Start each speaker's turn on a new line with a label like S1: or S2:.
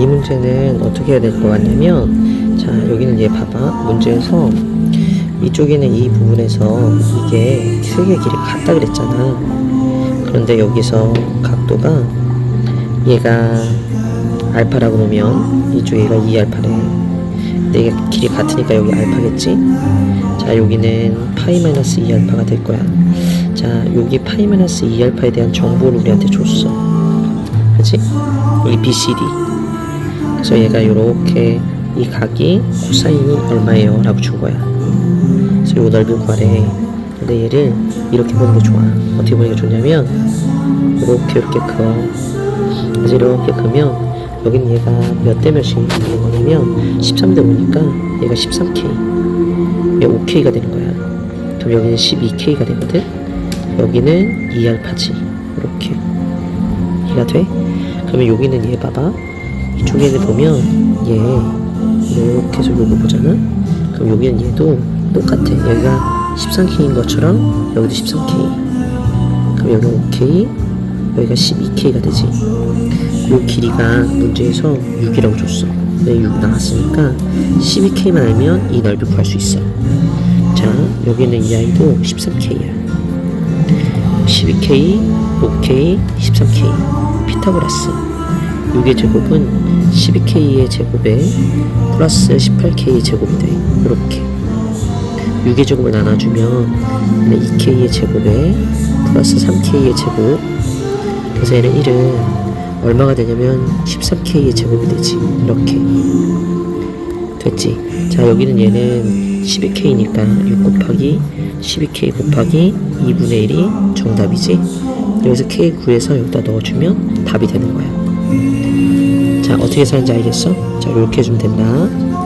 S1: 이 문제는 어떻게 해야 될 것 같냐면 자 여기는 얘 봐봐. 문제에서 이쪽에는 이 부분에서 이게 세개 길이 같다 그랬잖아. 그런데 여기서 각도가 얘가 알파라고 놓으면 이쪽 얘가 2알파래. 근데 이게 길이 같으니까 여기 알파겠지? 자 여기는 파이 마이너스 2알파가 될 거야. 자 여기 파이 마이너스 2알파에 대한 정보를 우리한테 줬어. 그치? 여기 BCD 그래서 얘가 이렇게 이 각이 코사인이 얼마예요? 라고 준 거야. 그래서 요 넓이 구하래 근데 얘를 이렇게 보는 게 좋아. 어떻게 보는 게 좋냐면 이렇게 이렇게 커 그래서 이렇게 크면 여기는 얘가 몇 대 몇이 되는 거냐면 13대 5니까 얘가 13K 얘 5K가 되는 거야. 그럼 여기는 12K가 되거든. 여기는 2알파지. 이렇게. 이해가 돼? 그러면 여기는 얘 봐봐 이쪽에는 보면 얘 이렇게 해서 요거 보잖아? 그럼 여기는 얘도 똑같아. 여기가 13K인 것처럼 여기도 13K 그럼 여기 5K 여기가 12K가 되지. 요 길이가 문제에서 6이라고 줬어. 네, 6 나왔으니까 12K만 알면 이 넓이 구할 수 있어. 자 여기는 이 아이도 13K야. 12K, 5K, 13K 피타고라스. 6의 제곱은 12K의 제곱에 플러스 18K의 제곱이 돼 이렇게. 6의 제곱을 나눠주면 2K의 제곱에 플러스 3K의 제곱. 그래서 얘는 1은 얼마가 되냐면 13K의 제곱이 되지. 이렇게. 됐지? 자 여기는 얘는 12K니까 6 곱하기 12K 곱하기 2분의 1이 정답이지. 여기서 K 구해서 여기다 넣어주면 답이 되는 거야 자 어떻게 사는지 알겠어? 자 이렇게 해주면 된다